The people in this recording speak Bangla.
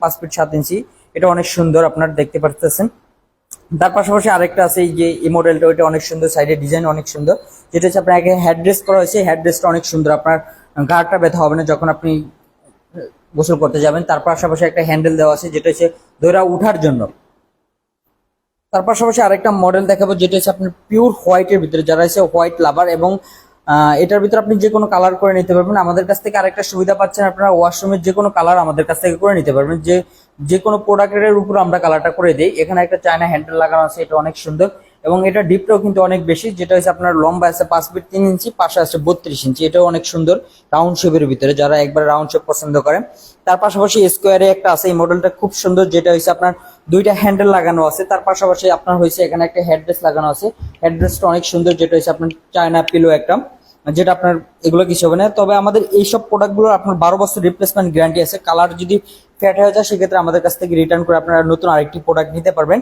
পাঁচ ফিট সাত ইঞ্চি। এটা অনেক সুন্দর, আপনারা দেখতে পারতেছেন। তার পাশাপাশি আরেকটা আছে যে এই মডেলটা ওইটা অনেক সুন্দর সাইডে ডিজাইন অনেক সুন্দর। যেটা হচ্ছে আপনার আগে হেড ড্রেস করা হয়েছে হেড ড্রেসটা অনেক সুন্দর। আপনার ঘাড়টা ব্যথা হবে না যখন আপনি গোসল করতে যাবেন। তার পাশাপাশি একটা হ্যান্ডেল দেওয়া আছে, যেটা হচ্ছে দৈরা উঠার জন্য। তার পাশাপাশি আরেকটা মডেল দেখাবো, যেটা হচ্ছে আপনার পিওর হোয়াইটের ভিতরে। যারা হচ্ছে হোয়াইট লাভার এবং এটার ভিতরে আপনি যে কোনো কালার করে নিতে পারবেন। আমাদের কাছ থেকে আরেকটা সুবিধা পাচ্ছেন আপনারা ওয়াশরুমের যে কোনো কালার আমাদের কাছ থেকে করে নিতে পারবেন। যে যে কোনো প্রোডাক্টের উপর আমরা কালারটা করে দিই। এখানে একটা চায়না হ্যান্ডেল লাগানো আছে, এটা অনেক সুন্দর। এবং এটা ডিপটাও কিন্তু অনেক বেশি, যেটা হচ্ছে আপনার লম্বা আছে পাঁচ ফিট তিন ইঞ্চি, পাশে আছে বত্রিশ ইঞ্চি। এটাও অনেক সুন্দর রাউন্ড শেপের ভিতরে, যারা একবার রাউন্ড শেপ পছন্দ করেন। তার পাশাপাশি স্কোয়ারে একটা আছে, এই মডেলটা খুব সুন্দর, যেটা হচ্ছে আপনার দুইটা হ্যান্ডেল লাগানো আছে। তার পাশাপাশি আপনার হয়েছে এখানে একটা হেডরেস লাগানো আছে। হেডরেসটা অনেক সুন্দর, যেটা হচ্ছে আপনার চায়না পিলো একটা, যেটা আপনার এগুলো কিছু হবে না। তবে আমাদের এইসব প্রোডাক্টগুলো আপনার বারো বছর রিপ্লেসমেন্ট গ্যারান্টি আছে। কালার যদি ফ্যাট হয়ে যায়, সেক্ষেত্রে আমাদের কাছ থেকে রিটার্ন করে আপনারা নতুন আরেকটি প্রোডাক্ট নিতে পারবেন।